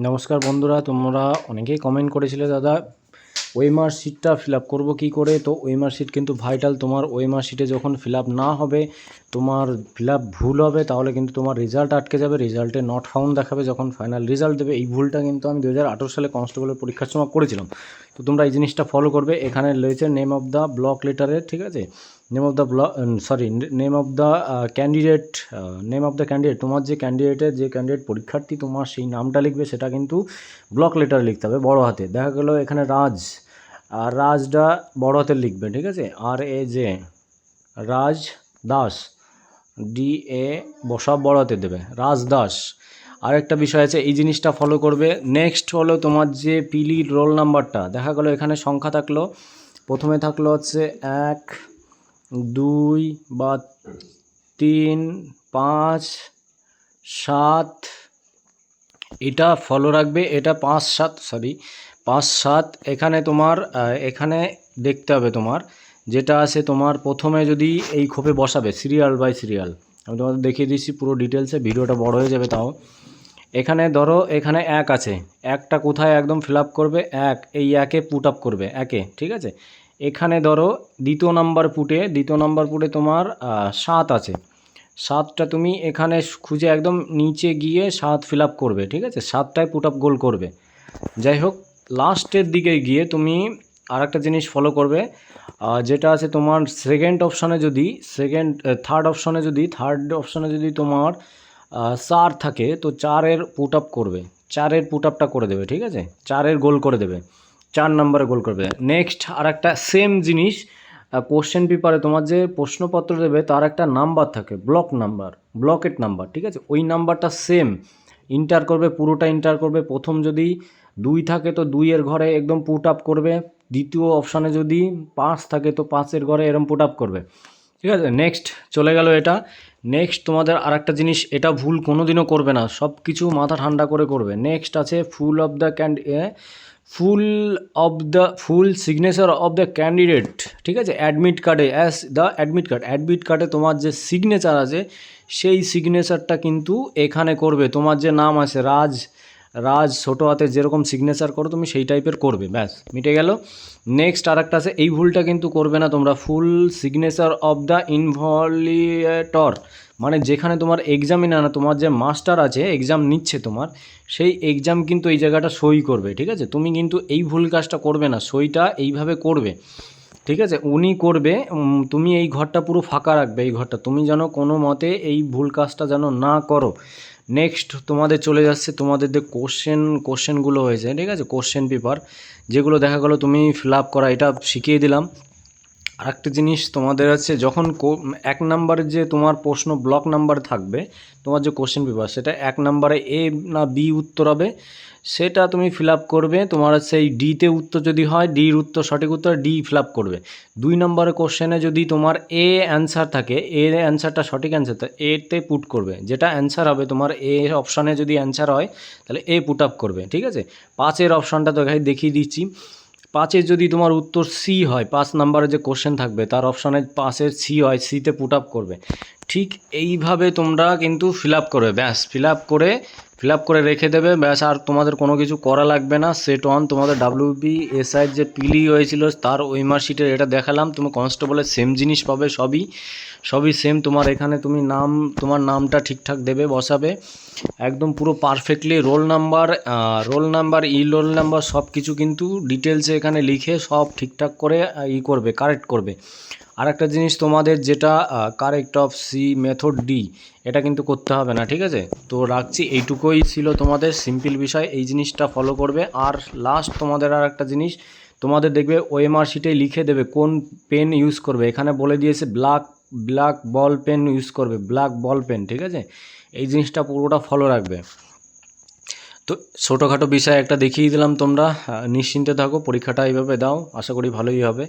নমস্কার বন্ধুরা, তোমরা অনেকেই কমেন্ট করেছিলে, দাদা। ওয়েমার শিটটা ফিল আপ করব কী করে? তো ওয়েমার শিট কিন্তু ভাইটাল তোমার ওয়েমার শিটে যখন ফিল আপ না হবে তোমার ফিল ভুল হবে, তাহলে কিন্তু তোমার রেজাল্ট আটকে যাবে রেজাল্টে নট ফাউন্ড দেখাবে যখন ফাইনাল রেজাল্ট দেবে। এই ভুলটা কিন্তু আমি দু হাজার আঠেরো সালে কনস্টেবলের পরীক্ষার সময় করেছিলাম। তো তোমরা এই জিনিসটা ফলো করবে। এখানে রয়েছে নেম অফ দ্য ব্লক লেটারের ঠিক আছে? Name of the block sorry name of the candidate name of the candidate তোমার যে ক্যান্ডিডেটের যে ক্যান্ডিডেট পরীক্ষার্থী, তোমার সেই নামটা লিখবে, সেটা কিন্তু ব্লক লেটার লিখতে হবে, বড় হাতে। দেখা গেলো এখানে রাজ, আর রাজটা বড় হাতে লিখবে, ঠিক আছে? আর A J Raj Das. D A সব বড় হাতে দেবে। রাজ দাস আরেকটা বিষয় আছে, এই জিনিসটা ফলো করবে। নেক্সট হলো তোমার যে পিলির রোল নাম্বারটা দেখা গেলো এখানে সংখ্যা থাকল। প্রথমে থাকল হচ্ছে এক, দুই বা তিন, পাঁচ, সাত। এটা ফলো রাখবে। এটা পাঁচ সাত সরি পাঁচ সাত। এখানে তোমার এখানে দেখতে হবে তোমার যেটা আছে তোমার প্রথমে যদি এই খোপে বসাবে সিরিয়াল বাই সিরিয়াল আমি তোমাদের দেখিয়ে দিচ্ছি পুরো ডিটেলসে ভিডিওটা বড় হয়ে যাবে তাও। এখানে ধরো, এখানে এক আছে, একটা কোথায় একদম ফিল করবে? এক, এই একে পুট আপ করবে, একে, ঠিক আছে? এখানে ধরো, দ্বিতীয় নাম্বার পুটে দ্বিতীয় নাম্বার পুটে তোমার সাত আছে। সাতটা তুমি এখানে খুঁজে একদম নিচে গিয়ে সাত ফিল করবে, ঠিক আছে? সাতটায় পুট আপ গোল করবে। যাই হোক লাস্টের দিকে গিয়ে তুমি আর একটা জিনিস ফলো করবে যেটা আছে তোমার সেকেন্ড অপশানে যদি সেকেন্ড থার্ড অপশানে যদি থার্ড অপশানে যদি তোমার চার থাকে, তো চারের পুট আপ করবে। চারের পুট আপটা করে দেবে, ঠিক আছে? চারের গোল করে দেবে। চার নম্বরে গোল করবে। নেক্সট আর একটা সেম জিনিস কোশ্চেন পেপারে তোমার যে প্রশ্নপত্র দেবে, তার একটা নাম্বার থাকে ব্লক নাম্বার ব্লকেট নাম্বার ঠিক আছে? ওই নাম্বারটা সেম ইন্টার করবে, পুরোটা ইন্টার করবে। প্রথম যদি দুই থাকে, তো দুইয়ের ঘরে একদম পুট আপ করবে। দ্বিতীয় অপশানে যদি পাঁচ থাকে, তো পাঁচের ঘরে এরম পুট আপ করবে। ঠিক আছে? নেক্সট চলে গেল এটা। নেক্সট তোমাদের আর একটা জিনিস, এটা ভুল কোনো দিনও করবে না। সব কিছু মাথা ঠান্ডা করে করবে। নেক্সট আছে full of the ক্যান্ড full of the full signature of the candidate ঠিক আছে? অ্যাডমিট কার্ডে as the admit card admit কার্ডে তোমার যে সিগনেচার আছে, সেই সিগনেচারটা কিন্তু এখানে করবে। তোমার যে নাম আছে, রাজ রাজ ছোটো হাতে যেরকম সিগনেচার করো, তুমি সেই টাইপের করবে, ব্যাস, মিটে গেল। নেক্সট আর একটা আছে, এই ভুলটা কিন্তু করবে না তোমরা full signature of the invigilator মানে যেখানে তোমার এক্সামিনার তোমার যে মাস্টার আছে এক্সাম নিচ্ছে তোমার, সেই এক্সাম কিন্তু এই জায়গাটা সই করবে, ঠিক আছে? তুমি কিন্তু এই ভুল কাজটা করবে না, সইটা এইভাবে করবে, ঠিক আছে? উনি করবে তুমি এই ঘরটা পুরো ফাঁকা রাখবে, এই ঘরটা। তুমি যেন কোনো মতে এই ভুল কাজটা যেন না করো। নেক্সট তোমাদের চলে যাচ্ছে তোমাদের যে কোশ্চেন কোশ্চেনগুলো হয়েছে, ঠিক আছে? কোশ্চেন পেপার যেগুলো দেখা গেলো তুমি ফিল আপ করা, এটা শিখিয়ে দিলাম। আরেকটা জিনিস তোমাদের আছে, যখন এক নাম্বারের যে তোমার প্রশ্ন ব্লক নাম্বার থাকবে, তোমার যে কোশ্চেন পেপার সেটা এক নাম্বারে এ না বি উত্তর হবে, সেটা তুমি ফিল করবে, তোমার এই ডিতে উত্তর যদি হয় ডির উত্তর সঠিক উত্তর ডি ফিল করবে। দুই নম্বরের কোশ্চেনে যদি তোমার এ অ্যান্সার থাকে এ অ্যান্সারটা সঠিক অ্যান্সার তো এতে পুট করবে। যেটা অ্যান্সার হবে, তোমার এ অপশানে যদি অ্যান্সার হয়, তাহলে এ পুট আপ করবে, ঠিক আছে? পাঁচের অপশানটা তো এখানে দেখিয়ে দিচ্ছি। পাঁচের যদি তোমার উত্তর সি হয়, পাঁচ নাম্বারে যে কোশ্চেন থাকবে, তার অপশানে পাঁচের সি হয় সিতে পুট আপ করবে। ঠিক এইভাবে তোমরা কিন্তু ফিল আপ করবে ব্যাস ফিল আপ করে ফিল আপ করে রেখে দেবে, ব্যাস, আর তোমাদের কোনো কিছু করা লাগবে না। সেট ওয়ান তোমাদের ডাব্লিউবি এসআইয়ের যে পিলি হয়েছিল, তার ওই মার্কশিটের এটা দেখালাম। তুমি কনস্টেবলের সেম জিনিস পাবে, সবই সবই সেম তোমার এখানে তুমি নাম, তোমার নামটা ঠিকঠাক দেবে, বসাবে। একদম পুরো perfectly roll number roll number ই রোল নাম্বার সব কিছু কিন্তু ডিটেলসে এখানে লিখে সব ঠিকঠাক করে ই করবে কারেক্ট করবে। আর একটা জিনিস তোমাদের যেটা correct of C method D এটা কিন্তু করতে হবে না, ঠিক আছে? তো রাখছি, এইটুকুই ছিল তোমাদের সিম্পল বিষয়, এই জিনিসটা ফলো করবে। আর লাস্ট তোমাদের আর একটা জিনিস, তোমাদের দেখবে ওএমআর শিটে লিখে দেবে কোন পেন ইউজ করবে। এখানে বলে দিয়েছে black black ball pen use করবে ব্ল্যাক বল পেন ঠিক আছে? এই জিনিসটা পুরোটা ফলো রাখবে। তো ছোটোখাটো বিষয় একটা দেখিয়ে দিলাম তোমরা নিশ্চিন্তে থাকো, পরীক্ষাটা এইভাবে দাও, আশা করি ভালোই হবে।